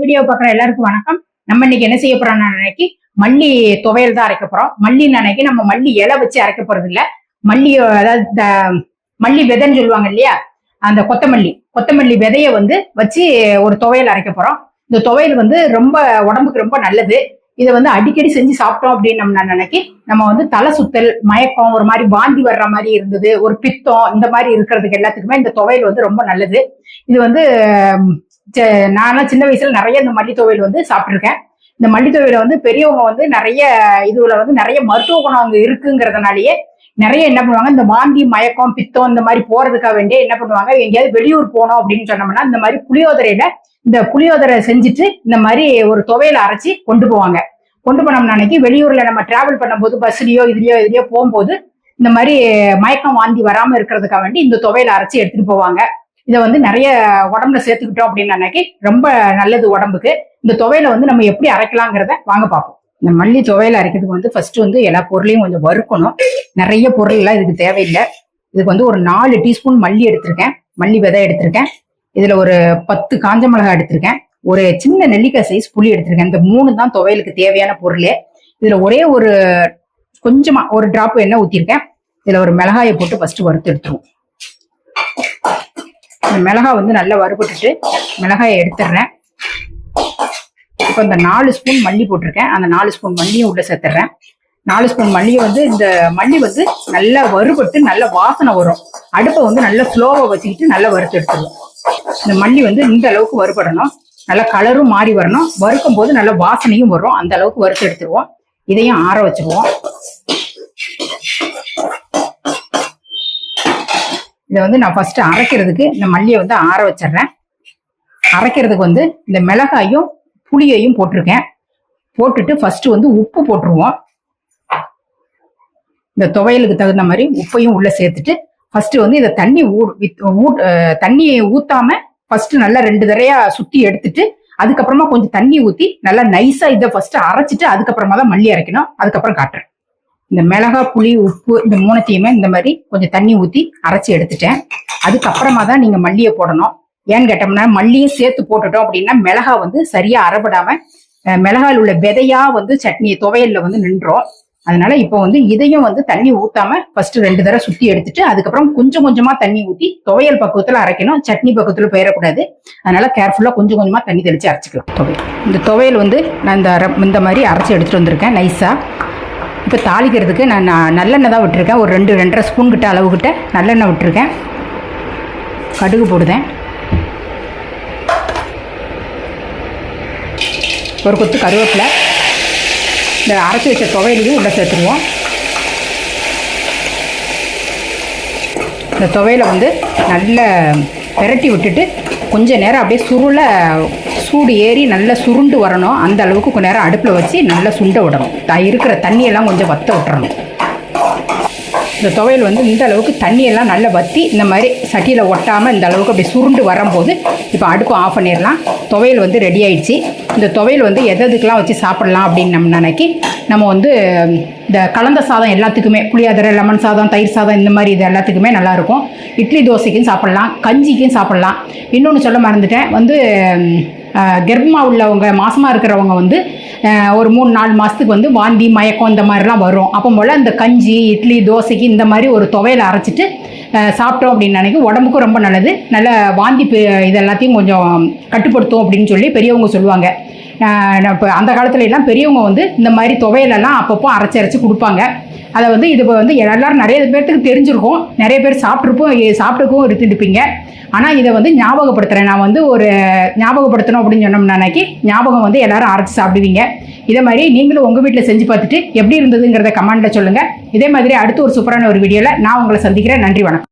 Video பார்க்குற எல்லாருக்கும் வணக்கம். நம்ம இன்னைக்கு என்ன செய்ய போறோம் அன்னைக்கு மல்லி துவையல் தான் அரைக்க போறோம். மல்லி அன்னைக்கு நம்ம மல்லி இலை வச்சு அரைக்க போறது இல்ல மல்லி அதாவது மல்லி விதைன்னு சொல்லுவாங்க இல்லையா? அந்த கொத்தமல்லி. கொத்தமல்லி விதைய வந்து வச்சு ஒரு துவையல் அரைக்க போறோம். இந்த துவையல் வந்து ரொம்ப உடம்புக்கு ரொம்ப நல்லது. இதை வந்து அடிக்கடி செஞ்சு சாப்பிட்டோம் அப்படின்னு நம்ம நினைக்கி நம்ம வந்து தலை சுத்தல் மயக்கம் ஒரு மாதிரி வாந்தி வர்ற மாதிரி இருந்தது ஒரு பித்தம் இந்த மாதிரி இருக்கிறதுக்கு எல்லாத்துக்குமே இந்த துவையல் வந்து ரொம்ப நல்லது. இது வந்து நான்லாம் சின்ன வயசுல நிறைய இந்த மல்லி துவையல் வந்து சாப்பிட்ருக்கேன் இந்த மல்லி துவையில வந்து பெரியவங்க வந்து நிறைய இதுல வந்து நிறைய மருத்துவ குணம் அங்க இருக்குங்கிறதுனாலயே நிறைய என்ன பண்ணுவாங்க இந்த வாந்தி மயக்கம் பித்தம் இந்த மாதிரி போறதுக்காக வேண்டிய என்ன பண்ணுவாங்க எங்கேயாவது வெளியூர் போனோம் அப்படின்னு சொன்னோம்னா இந்த மாதிரி புளியோதரையில இந்த புளியோதரை செஞ்சுட்டு இந்த மாதிரி ஒரு துவையில அரைச்சி கொண்டு போவாங்க. கொண்டு போனோம்னா அன்னைக்கு வெளியூர்ல நம்ம டிராவல் பண்ணும்போது பஸ்லயோ இதுலயோ இதுலயோ போகும்போது இந்த மாதிரி மயக்கம் வாந்தி வராம இருக்கிறதுக்காக வேண்டி இந்த துவையில அரைச்சி எடுத்துட்டு போவாங்க. இதை வந்து நிறைய உடம்புல சேர்த்துக்கிட்டோம் அப்படின்னாக்கி ரொம்ப நல்லது உடம்புக்கு. இந்த துவையில வந்து நம்ம எப்படி அரைக்கலாங்கிறத வாங்க பார்ப்போம். இந்த மல்லி துவையில அரைக்கிறதுக்கு வந்து ஃபர்ஸ்ட் வந்து எல்லா பொருளையும் கொஞ்சம் வறுக்கணும். நிறைய பொருள் எல்லாம் இதுக்கு தேவையில்லை. இதுக்கு வந்து ஒரு நாலு டீஸ்பூன் மல்லி எடுத்திருக்கேன். மல்லி விதை எடுத்திருக்கேன். இதுல ஒரு பத்து காஞ்ச மிளகாய் எடுத்திருக்கேன். ஒரு சின்ன நெல்லிக்காய் சைஸ் புளி எடுத்திருக்கேன். இந்த மூணு தான் துவையலுக்கு தேவையான பொருளே. இதுல ஒரே ஒரு கொஞ்சமா ஒரு டிராப் எண்ணெய் ஊத்திருக்கேன் இதுல ஒரு மிளகாயை போட்டு ஃபர்ஸ்ட் வறுத்து எடுத்துருவோம். இந்த மிளகாய் வந்து நல்லா வறுபட்டுட்டு மிளகாயை எடுத்துடுறேன். இப்போ இந்த நாலு ஸ்பூன் மல்லி போட்டிருக்கேன். அந்த நாலு ஸ்பூன் மல்லியும் உள்ள சேர்த்துறேன் நாலு ஸ்பூன் மல்லியை வந்து இந்த மல்லி வந்து நல்லா வறுபட்டு நல்ல வாசனை வரும். அடுப்பை வந்து நல்லா ஸ்லோவாக வச்சுக்கிட்டு நல்லா வறுத்து எடுத்துருவோம் இந்த மல்லி வந்து இந்த அளவுக்கு வறுபடணும். நல்லா கலரும் மாறி வரணும். வறுக்கும் போது நல்ல வாசனையும் வரும். அந்த அளவுக்கு வறுத்து எடுத்துருவோம் இதையும் ஆற வச்சுருவோம் இதை வந்து நான் ஃபர்ஸ்ட் அரைக்கிறதுக்கு இந்த மல்லியை வந்து ஆற வச்சிடுறேன். அரைக்கிறதுக்கு வந்து இந்த மிளகாயும் புளியையும் போட்டிருக்கேன். போட்டுட்டு ஃபர்ஸ்ட் வந்து உப்பு போட்டுருவோம். இந்த துவையலுக்கு தகுந்த மாதிரி உப்பையும் உள்ள சேர்த்துட்டு ஃபர்ஸ்ட் வந்து இதை தண்ணி ஊ வித்- தண்ணியை ஊத்தாம ஃபர்ஸ்ட் நல்லா ரெண்டு தரையா சுத்தி எடுத்துட்டு அதுக்கப்புறமா கொஞ்சம் தண்ணி ஊத்தி நல்லா நைஸா இதை ஃபர்ஸ்ட் அரைச்சிட்டு அதுக்கப்புறமா தான் மல்லி அரைக்கணும். அதுக்கப்புறம் காட்டுறேன். இந்த மிளகா புளி உப்பு இந்த மூணத்தையுமே இந்த மாதிரி கொஞ்சம் தண்ணி ஊத்தி அரைச்சி எடுத்துட்டேன். அதுக்கப்புறமா தான் நீங்க மல்லியை போடணும். ஏன்னு கேட்டோம்னா மல்லியும் சேர்த்து போட்டுட்டோம் அப்படின்னா மிளகா வந்து சரியா அறப்படாம மிளகாயில் உள்ள விதையா வந்து சட்னி துவையல்ல வந்து நின்றோம். அதனால இப்போ வந்து இதையும் வந்து தண்ணி ஊத்தாம ஃபர்ஸ்ட் ரெண்டு தடவை சுத்தி எடுத்துட்டு அதுக்கப்புறம் கொஞ்சம் கொஞ்சமா தண்ணி ஊத்தி துவையல் பக்குவத்துல அரைக்கணும். சட்னி பக்குவத்துல போயிடக்கூடாது அதனால கேர்ஃபுல்லா கொஞ்சம் கொஞ்சமா தண்ணி தெளிச்சு அரைச்சிக்கலாம். துவையல். இந்த துவையல் வந்து நான் இந்த அரை- இந்த மாதிரி அரைச்சி எடுத்துட்டு வந்திருக்கேன் நைஸா இப்போ தாளிக்கிறதுக்கு நான் நான் நல்லெண்ணெய் தான் விட்டுருக்கேன். ஒரு ரெண்டு ரெண்டரை ஸ்பூன் கிட்ட அளவு கிட்ட நல்லெண்ணெய் விட்டுருக்கேன். கடுகு போடுதேன். ஒரு கொத்து கருவேப்பிலை. இந்த அரைச்சி வச்ச துவையிலையும் உள்ளே சேர்த்துருவோம். இந்த துவையலை வந்து நல்ல பெரட்டி விட்டுட்டு கொஞ்ச நேரம் அப்படியே சுருளை சூடு ஏறி நல்லா சுருண்டு வரணும். அந்த அளவுக்கு கொஞ்ச நேரம் அடுப்பில் வச்சு நல்லா சுண்ட விடணும். த- இருக்கிற தண்ணியெல்லாம் கொஞ்சம் வத்த விட்டுறணும். இந்த துவையல் வந்து இந்த அளவுக்கு தண்ணியெல்லாம் நல்லா வற்றி இந்த மாதிரி சட்டியில் ஒட்டாமல் இந்த அளவுக்கு அப்படி சுருண்டு வரும்போது இப்போ அடுப்பு ஆஃப் பண்ணிடலாம். துவையல் வந்து ரெடி ஆயிடுச்சு. இந்த துவையல் வந்து எது எதுக்கெல்லாம் வச்சு சாப்பிடலாம் அப்படின்னு நம்ம நினைக்கி நம்ம வந்து இந்த கலந்த சாதம் எல்லாத்துக்குமே புளியாதரை லெமன் சாதம் தயிர் சாதம் இந்த மாதிரி இது எல்லாத்துக்குமே நல்லாயிருக்கும் இட்லி தோசைக்கும் சாப்பிட்லாம். கஞ்சிக்கும் சாப்பிட்லாம். இன்னொன்று சொல்ல மறந்துட்டேன். வந்து கர்ப்பமாக உள்ளவங்க மாசமாக இருக்கிறவங்க வந்து ஒரு மூணு நாலு மாதத்துக்கு வந்து வாந்தி மயக்கம் இந்த மாதிரிலாம் வரும். அப்போ போல் இந்த கஞ்சி இட்லி தோசைக்கு இந்த மாதிரி ஒரு துவையல் அரைச்சிட்டு சாப்பிட்டோம் அப்படின்னு நினைக்கும் உடம்புக்கும் ரொம்ப நல்லது. நல்ல வாந்தி பி- இது எல்லாத்தையும் கொஞ்சம் கட்டுப்படுத்தும் அப்படின்னு சொல்லி பெரியவங்க சொல்லுவாங்க. இப்போ அந்த காலத்துல எல்லாம் பெரியவங்க வந்து இந்த மாதிரி துவையலெல்லாம் அப்பப்போ அரைச்சி அரைச்சி கொடுப்பாங்க. அதை வந்து இது வந்து எல்லாரும் நிறைய பேர்த்துக்கு தெரிஞ்சிருக்கும். நிறைய பேர் சாப்பிட்ருப்போம் சாப்பிட்டுக்கும் இருந்துருப்பீங்க. ஆனால் இதை வந்து ஞாபகப்படுத்துகிறேன் நான் வந்து ஒரு ஞாபகப்படுத்தணும் அப்படின்னு சொன்னோம்னா அன்னைக்கு ஞாபகம் வந்து எல்லாரும் அரைச்சி சாப்பிடுவீங்க. இதே மாதிரி நீங்களும் உங்கள் வீட்டில் செஞ்சு பார்த்துட்டு எப்படி இருந்ததுங்கிறத கமெண்ட்டில் சொல்லுங்கள் இதே மாதிரி அடுத்து ஒரு சூப்பரான ஒரு வீடியோவில் நான் உங்களை சந்திக்கிறேன். நன்றி வணக்கம்.